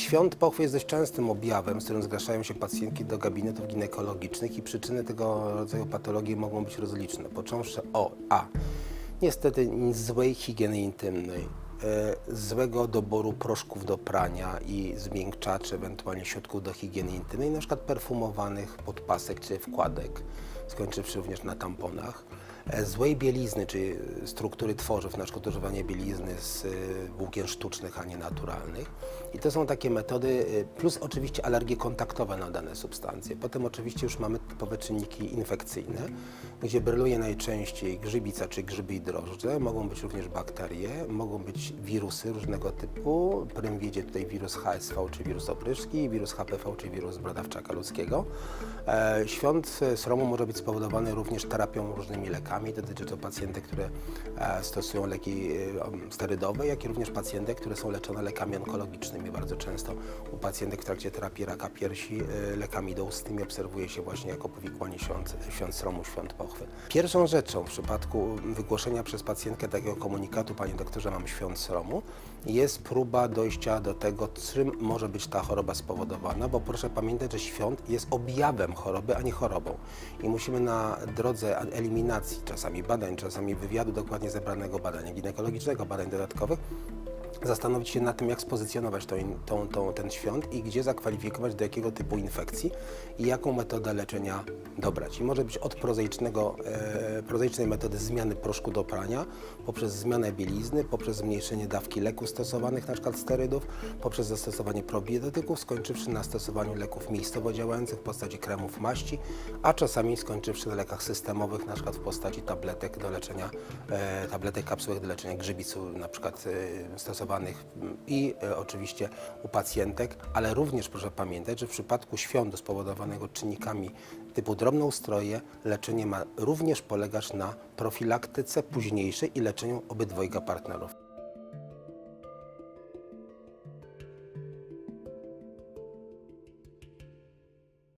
Świąt pochwy jest dość częstym objawem, z którym zgłaszają się pacjentki do gabinetów ginekologicznych i przyczyny tego rodzaju patologii mogą być rozliczne. Począwszy o a. Niestety złej higieny intymnej, e, złego doboru proszków do prania i zmiękczaczy, ewentualnie środków do higieny intymnej, przykład perfumowanych podpasek czy wkładek, skończywszy również na tamponach. E, Złej bielizny, czy struktury tworzyw, na przykład używanie bielizny z y, włókien sztucznych, a nie naturalnych. I to są takie metody, y, plus oczywiście alergie kontaktowe na dane substancje. Potem oczywiście już mamy typowe czynniki infekcyjne, gdzie bryluje najczęściej grzybica czy grzyby i drożdże, mogą być również bakterie, mogą być wirusy różnego typu. Prym wiedzie tutaj wirus HSV, czy wirus opryszki, wirus HPV, czy wirus brodawczaka ludzkiego. E, Świąt e, sromu może być spowodowany również terapią różnymi lekami. Dotyczy to pacjentek, które e, stosują leki e, sterydowe, jak i również pacjentek, które są leczone lekami onkologicznymi. Bardzo często u pacjentek w trakcie terapii raka piersi e, lekami doustnymi obserwuje się właśnie jako powikłanie świąt, świąt sromu, świąt pochwy. Pierwszą rzeczą w przypadku wygłoszenia przez pacjentkę takiego komunikatu, panie doktorze, mam świąt sromu, jest próba dojścia do tego, czym może być ta choroba spowodowana, bo proszę pamiętać, że świąt jest objawem choroby, a nie chorobą. I musimy na drodze eliminacji czasami badań, czasami wywiadu dokładnie zebranego badania ginekologicznego, badań dodatkowych, zastanowić się nad tym, jak spozycjonować tą, ten świąt i gdzie zakwalifikować do jakiego typu infekcji i jaką metodę leczenia dobrać. I może być od prozaicznego, e, prozaicznej metody zmiany proszku do prania, poprzez zmianę bielizny, poprzez zmniejszenie dawki leków stosowanych, np. sterydów, poprzez zastosowanie probiotyków, skończywszy na stosowaniu leków miejscowo działających w postaci kremów maści, a czasami skończywszy na lekach systemowych, np. w postaci tabletek do leczenia, e, tabletek kapsułek do leczenia grzybicu, np. E, stosowanych i e, oczywiście u pacjentek, ale również proszę pamiętać, że w przypadku świątu spowodowanego czynnikami typu drobnoustroje, leczenie ma również polegać na profilaktyce późniejszej i leczeniu obydwojga partnerów.